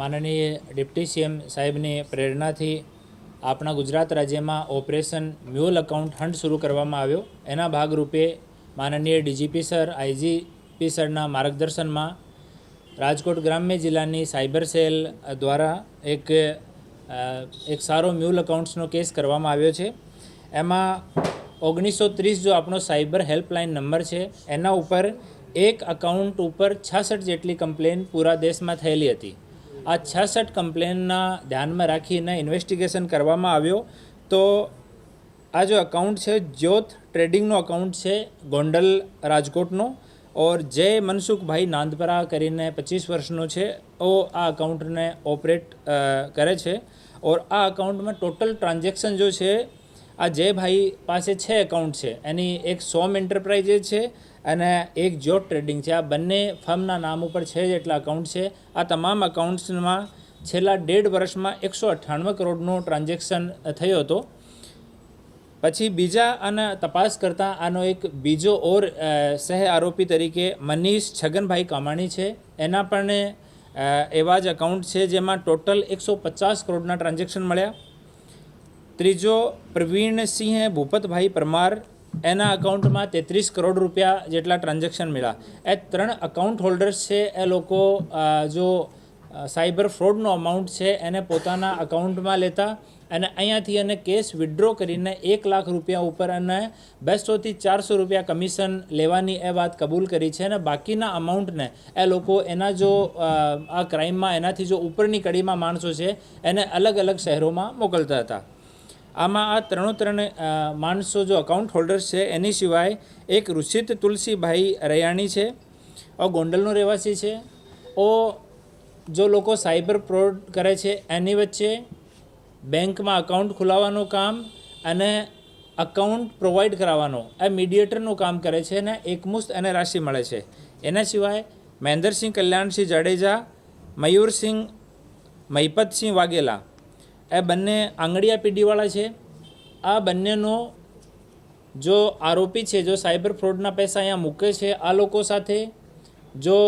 માનનીય deputy CM સાહેબની પ્રેરણાથી આપણા ગુજરાત રાજ્યમાં ઓપરેશન મ્યુલ અકાઉન્ટ હન્ટ શરૂ કરવામાં આવ્યો. એના ભાગરૂપે માનનીય ડીજીપી સર, આઈજીપી સરના માર્ગદર્શનમાં રાજકોટ ગ્રામ્ય જિલ્લાની સાયબર સેલ દ્વારા એક એક સારો મ્યુલ અકાઉન્ટ્સનો કેસ કરવામાં આવ્યો છે. એમાં ઓગણીસો ત્રીસ જો આપણો સાયબર હેલ્પલાઇન નંબર છે, એના ઉપર એક અકાઉન્ટ ઉપર છાસઠ જેટલી કમ્પ્લેન પૂરા દેશમાં થયેલી હતી. આ છાસઠ કમ્પ્લેનના ધ્યાનમાં રાખીને ઇન્વેસ્ટિગેશન કરવામાં આવ્યો. તો આ જો અકાઉન્ટ છે, જ્યોત ટ્રેડિંગનો અકાઉન્ટ છે, ગોંડલ રાજકોટનો, ઓર જય મનસુખભાઈ નાંદપરા કરીને પચીસ વર્ષનો છે. ઓ આ અકાઉન્ટને ઓપરેટ કરે છે. ઓર આ અકાઉન્ટમાં ટોટલ ટ્રાન્ઝેક્શન જો છે આ જયભાઈ પાસે છે એકાઉન્ટ છે, એની એક સોમ એન્ટરપ્રાઇઝે છે અને એક જોટ ટ્રેડિંગ છે. આ બંને ફર્મના નામ ઉપર છે જેટલા અકાઉન્ટ છે. આ તમામ અકાઉન્ટ્સમાં છેલ્લા ડેઢ વર્ષમાં એકસો અઠ્ઠાણું કરોડનો ટ્રાન્ઝેક્શન થયો હતો. પછી બીજા આના તપાસ કરતાં આનો એક બીજો ઓર સહ આરોપી તરીકે મનીષ છગનભાઈ કામાણી છે. એના પણ એવા જ અકાઉન્ટ છે જેમાં ટોટલ એકસો પચાસ કરોડના ટ્રાન્ઝેક્શન મળ્યા. ત્રીજો પ્રવીણસિંહે ભૂપતભાઈ પરમાર એના અકાઉન્ટમાં તેત્રીસ કરોડ રૂપિયા જેટલા ટ્રાન્ઝેક્શન મળ્યા. એ ત્રણ અકાઉન્ટ હોલ્ડર્સ છે, એ લોકો જો સાયબર ફ્રોડનો અમાઉન્ટ છે, એને પોતાના અકાઉન્ટમાં લેતા અને અહીંયાથી એને કેસ વિડ્રો કરીને એક લાખ રૂપિયા ઉપર અને બેસોથી ચારસો રૂપિયા કમિશન લેવાની એ વાત કબૂલ કરી છે અને બાકીના અમાઉન્ટને એ લોકો એના જો આ ક્રાઇમમાં એનાથી જો ઉપરની કડીમાં માણસો છે, એને અલગ અલગ શહેરોમાં મોકલતા હતા. આમાં આ ત્રણો ત્રણ માણસો જો અકાઉન્ટ હોલ્ડર્સ છે, એની સિવાય એક ઋષિત તુલસીભાઈ રૈયાણી છે ઓ ગોંડલનો રહેવાસી છે, ઓ, જો લોકો સાયબર ફ્રોડ કરે છે, એની વચ્ચે બેંકમાં અકાઉન્ટ ખોલાવવાનું કામ અને અકાઉન્ટ પ્રોવાઈડ કરાવવાનો, આ મીડિયેટરનું કામ કરે છે અને એકમુસ્ત એને રાશિ મળે છે. એના સિવાય મહેન્દ્રસિંહ કલ્યાણસિંહ જાડેજા, મયુરસિંહ, મહિપતસિંહ વાઘેલા એ બંને આંગળીયા પીઢીવાળા છે. આ બંનેનો જો આરોપી છે, જો સાયબર ફ્રોડના પૈસા અહીંયા મૂકે છે, આ લોકો સાથે, જો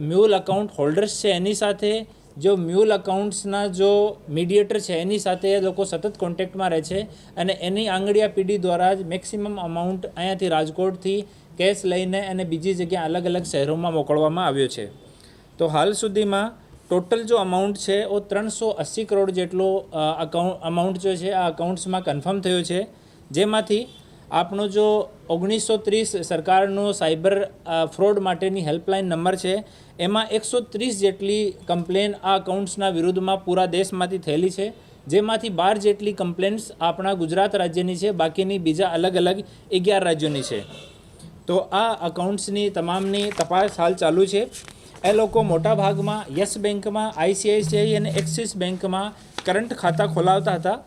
મ્યુલ અકાઉન્ટ હોલ્ડર્સ છે એની સાથે, જો મ્યુલ અકાઉન્ટ્સના જો મીડિયેટર છે એની સાથે એ લોકો સતત કોન્ટેક્ટમાં રહે છે અને એની આંગળીયા પીઢી દ્વારા જ મેક્સિમમ અમાઉન્ટ અહીંયાથી રાજકોટથી કેશ લઈને અને બીજી જગ્યા અલગ અલગ શહેરોમાં મોકલવામાં આવ્યો છે. તો હાલ સુધીમાં ટોટલ જો અમાઉન્ટ છે એ ત્રણસો અસી કરોડ જેટલો અકાઉન્ટ અમાઉન્ટ જો છે, આ અકાઉન્ટ્સમાં કન્ફર્મ થયો છે. જેમાંથી આપણો જો ઓગણીસો ત્રીસ સરકારનો સાયબર ફ્રોડ માટેની હેલ્પલાઇન નંબર છે, એમાં એકસો ત્રીસ જેટલી કમ્પ્લેન આ અકાઉન્ટ્સના વિરુદ્ધમાં પૂરા દેશમાંથી થયેલી છે. જેમાંથી બાર જેટલી કમ્પ્લેન્ટ્સ આપણા ગુજરાત રાજ્યની છે, બાકીની બીજા અલગ અલગ અગિયાર રાજ્યોની છે. તો આ અકાઉન્ટ્સની તમામની તપાસ હાલ ચાલુ છે. એ લોકો મોટા ભાગમાં યસ બેંકમાં આઈસીઆઈસીઆઈ અને એક્સિસ બેંકમાં કરંટ ખાતા ખોલાવતા હતા.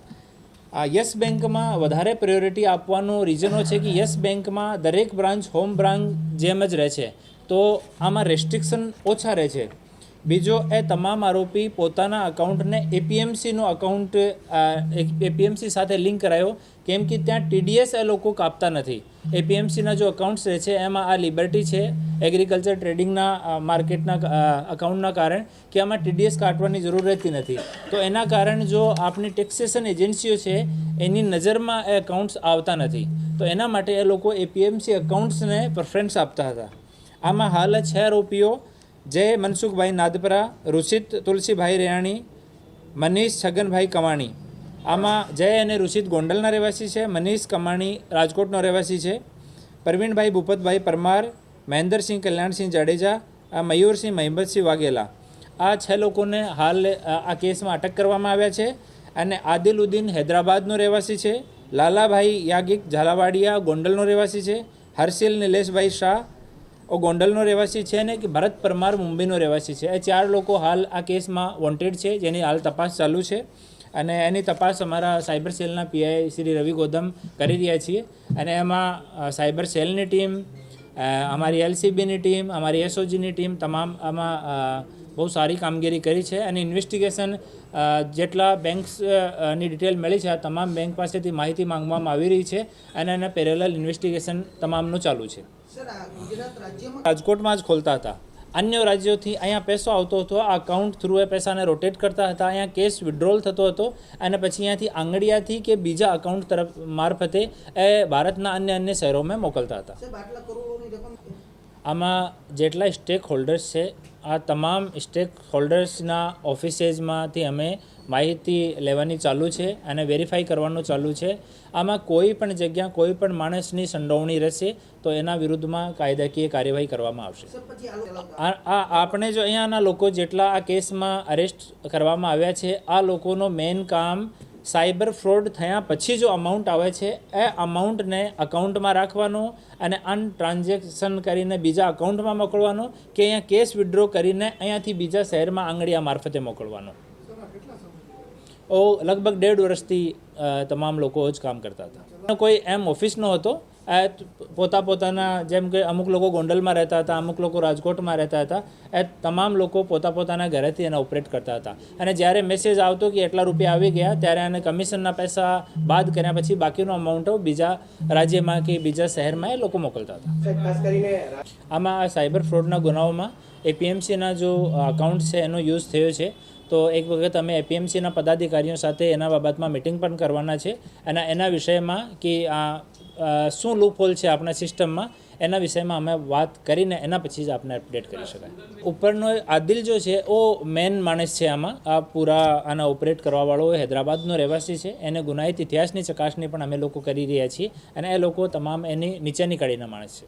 આ યસ બેંકમાં વધારે પ્રાયોરિટી આપવાનું રીઝનો છે કે યસ બેંકમાં દરેક બ્રાન્ચ, હોમ બ્રાન્ચ જેમ જ રહે છે. તો આમાં રેસ્ટ્રિક્શન ઓછા રહે છે. બીજો, એ તમામ આરોપી પોતાના અકાઉન્ટને એપીએમસીનો અકાઉન્ટ એપીએમસી સાથે લિંક કરાયો. કેમ કે ત્યાં ટીડીએસ એ લોકો કાપતા નથી. એપીએમસીના જો અકાઉન્ટ્સ રહે છે, એમાં આ લિબર્ટી છે એગ્રીકલ્ચર ટ્રેડિંગના માર્કેટના અકાઉન્ટના કારણ કે આમાં ટીડીએસ કાટવાની જરૂર રહેતી નથી. તો એના કારણે જો આપણી ટેક્સેશન એજન્સીઓ છે, એની નજરમાં એ અકાઉન્ટ્સ આવતા નથી. તો એના માટે એ લોકો એપીએમસી અકાઉન્ટ્સને પ્રેફરન્સ આપતા હતા. આમાં હાલ છ આરોપીઓ. જય મનસુખભાઈ નાદપરા ઋષિત તુલસીભાઈ રેયાણી મનીષ છગનભાઈ કમાણી. આમાં જય અને ઋષિત ગોંડલના રહેવાસી છે, મનીષ કમાણી રાજકોટનો રહેવાસી છે પ્રવીણભાઈ ભૂપતભાઈ પરમાર, મહેન્દ્રસિંહ કલ્યાણસિંહ જાડેજા, આ મયુરસિંહ મહિમતસિંહ વાઘેલા. આ છ લોકોને હાલ આ કેસમાં અટક કરવામાં આવ્યા છે અને આદિલુદ્દીન હૈદરાબાદનો રહેવાસી છે, લાલાભાઈ યાગિક ઝાલાવાડિયા ગોંડલનો રહેવાસી છે, હર્ષિલ નિલેશભાઈ શાહ ગોંડલનો રહેવાસી છે ને કે ભરત પરમાર મુંબઈનો રહેવાસી છે? એ ચાર લોકો હાલ આ કેસમાં વોન્ટેડ છે, જેની હાલ તપાસ ચાલુ છે. અને એની તપાસ અમારા સાયબર સેલના પીઆઈ શ્રી રવિ ગોદમ કરી રહ્યા છીએ. અને એમાં સાયબર સેલની ટીમ અમારી એલસીબીની ટીમ, અમારી એસઓજીની ટીમ તમામ આમાં બહુ સારી કામગીરી કરી છે. અને ઇન્વેસ્ટિગેશન જેટલા બેંક્સની ડિટેલ મળી છે, આ તમામ બેંક પાસેથી માહિતી માંગવામાં આવી રહી છે. અને એના પેરેલલ ઇન્વેસ્ટિગેશન તમામનું ચાલુ છે. રાજકોટમાં જ ખોલતા હતા. અન્ય રાજ્યોથી અહીંયા પૈસો આવતો હતો. આ અકાઉન્ટ થ્રુ એ પૈસાને રોટેટ કરતા હતા. અહીંયા કેશ વિડ્રોલ થતો હતો અને પછી અહીંયાથી આંગળીયાથી કે બીજા અકાઉન્ટ તરફ મારફતે એ ભારતના અન્ય અન્ય શહેરોમાં મોકલતા હતા. આમાં જેટલા સ્ટેક હોલ્ડર્સ છે આ તમામ સ્ટેક હોલ્ડર્સના ઓફિસેસમાંથી અમે માહિતી લેવાની ચાલુ છે અને વેરીફાઈ કરવાનું ચાલુ છે. આમાં કોઈ પણ જગ્યા કોઈ પણ માણસની સંડોવણી રહેશે તો એના વિરુદ્ધમાં કાયદાકીય કાર્યવાહી કરવામાં આવશે. આ આપણે જો અહીંયાના લોકો જેટલા આ કેસમાં અરેસ્ટ કરવામાં આવ્યા છે આ લોકોનો મેઇન કામ સાયબર ફ્રોડ થયા પછી જો અમાઉન્ટ આવે છે, એ અમાઉન્ટને અકાઉન્ટમાં રાખવાનો અને અન ટ્રાન્ઝેક્શન કરીને બીજા અકાઉન્ટમાં મોકલવાનો કે અહીંયા કેશ વિડ્રો કરીને અહીંયાથી બીજા શહેરમાં આંગળીયા મારફતે મોકલવાનો. ઓ લગભગ દેઢ વર્ષથી તમામ લોકો જ કામ કરતા હતા. કોઈ એમ ઓફિસ ન હતો આ પોતા પોતાના જેમ કે અમુક લોકો ગોંડલમાં રહેતા હતા અમુક લોકો રાજકોટમાં રહેતા હતા એ તમામ લોકો પોતા પોતાના ઘરેથી એને ઓપરેટ કરતા હતા. અને જ્યારે મેસેજ આવતો કે એટલા રૂપિયા આવી ગયા ત્યારે એને કમિશનના પૈસા બાદ કર્યા પછી બાકીનો અમાઉન્ટ બીજા રાજ્યમાં કે બીજા શહેરમાં એ લોકો મોકલતા હતા. ખાસ કરીને આમાં સાયબર ફ્રોડના ગુનાઓમાં એપીએમસીના જો અકાઉન્ટ છે, એનો યુઝ થયો છે, તો એક વખત અમે એપીએમસીના પદાધિકારીઓ સાથે એના બાબતમાં મિટિંગ પણ કરવાના છે. અને એના વિષયમાં કે આ શું લૂપહોલ છે આપણા સિસ્ટમમાં એના વિષયમાં અમે વાત કરીને એના પછી જ આપણે અપડેટ કરી શકાય. ઉપરનો આદિલ જો છે, ઓ મેન માણસ છે આમાં. આ પૂરા આના ઓપરેટ કરવાવાળો એ હૈદરાબાદનો રહેવાસી છે. એને ગુનાહિત ઇતિહાસની ચકાસણી પણ અમે લોકો કરી રહ્યા છીએ અને એ લોકો તમામ એની નીચેની કડીના માણસ છે.